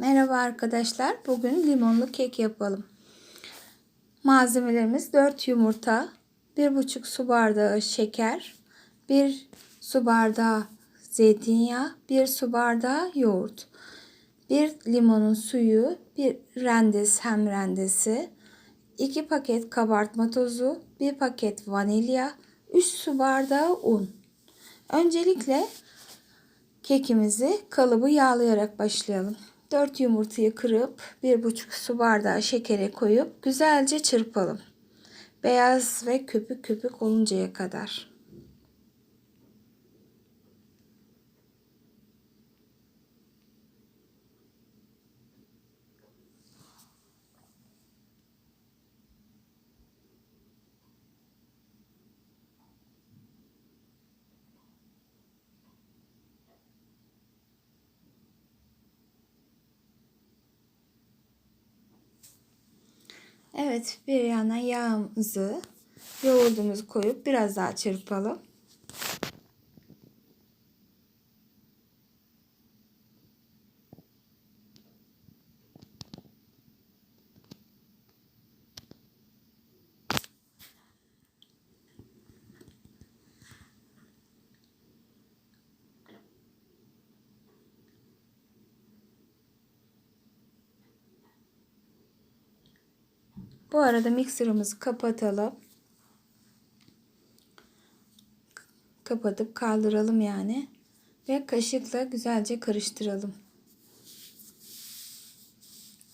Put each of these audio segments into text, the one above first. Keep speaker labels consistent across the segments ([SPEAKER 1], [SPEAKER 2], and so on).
[SPEAKER 1] Merhaba arkadaşlar. Bugün limonlu kek yapalım. Malzemelerimiz 4 yumurta, 1,5 su bardağı şeker, 1 su bardağı zeytinyağı, 1 su bardağı yoğurt, 1 limonun suyu, 1 rendes hem rendesi, 2 paket kabartma tozu, 1 paket vanilya, 3 su bardağı un. Öncelikle kekimizi kalıbı yağlayarak başlayalım. 4 yumurtayı kırıp 1,5 su bardağı şekere koyup güzelce çırpalım. Beyaz ve köpük köpük oluncaya kadar. Evet bir yana yağımızı yoğurdumuzu koyup biraz daha çırpalım. Bu arada mikserimizi kapatalım. Kapatıp kaldıralım yani. Ve kaşıkla güzelce karıştıralım.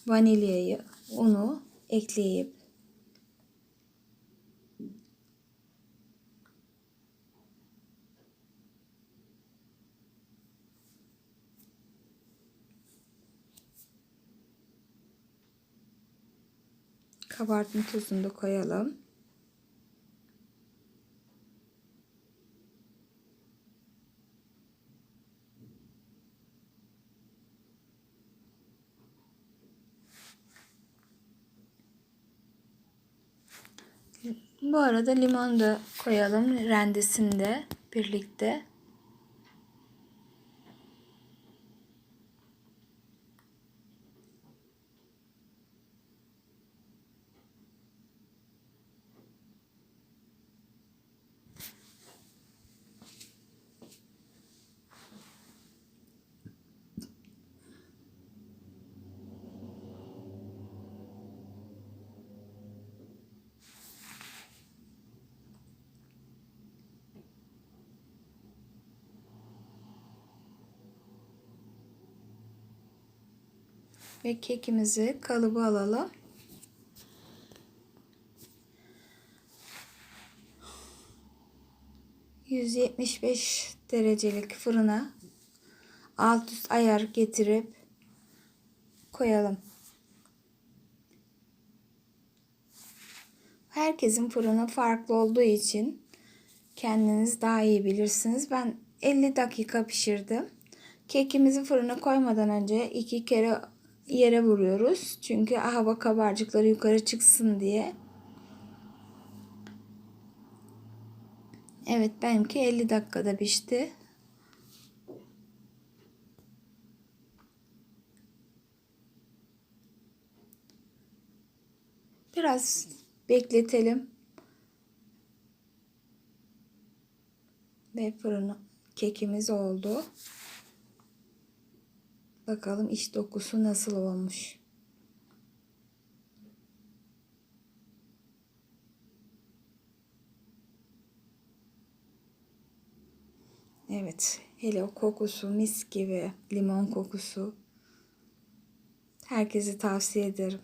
[SPEAKER 1] Vanilyayı, unu ekleyip Kabartma tozunu da koyalım. Bu arada limon da koyalım rendesinde birlikte. Ve kekimizi kalıba alalım. ...175 derecelik fırına... ...alt üst ayar getirip... ...koyalım. Herkesin fırını farklı olduğu için... ...kendiniz daha iyi bilirsiniz. Ben 50 dakika pişirdim. Kekimizi fırına koymadan önce iki kere yere vuruyoruz. Çünkü hava kabarcıkları yukarı çıksın diye. Evet benimki 50 dakikada pişti. Biraz bekletelim. Ve fırını kekimiz oldu. Bakalım iç dokusu nasıl olmuş. Evet. Hele o kokusu mis gibi. Limon kokusu. Herkese tavsiye ederim.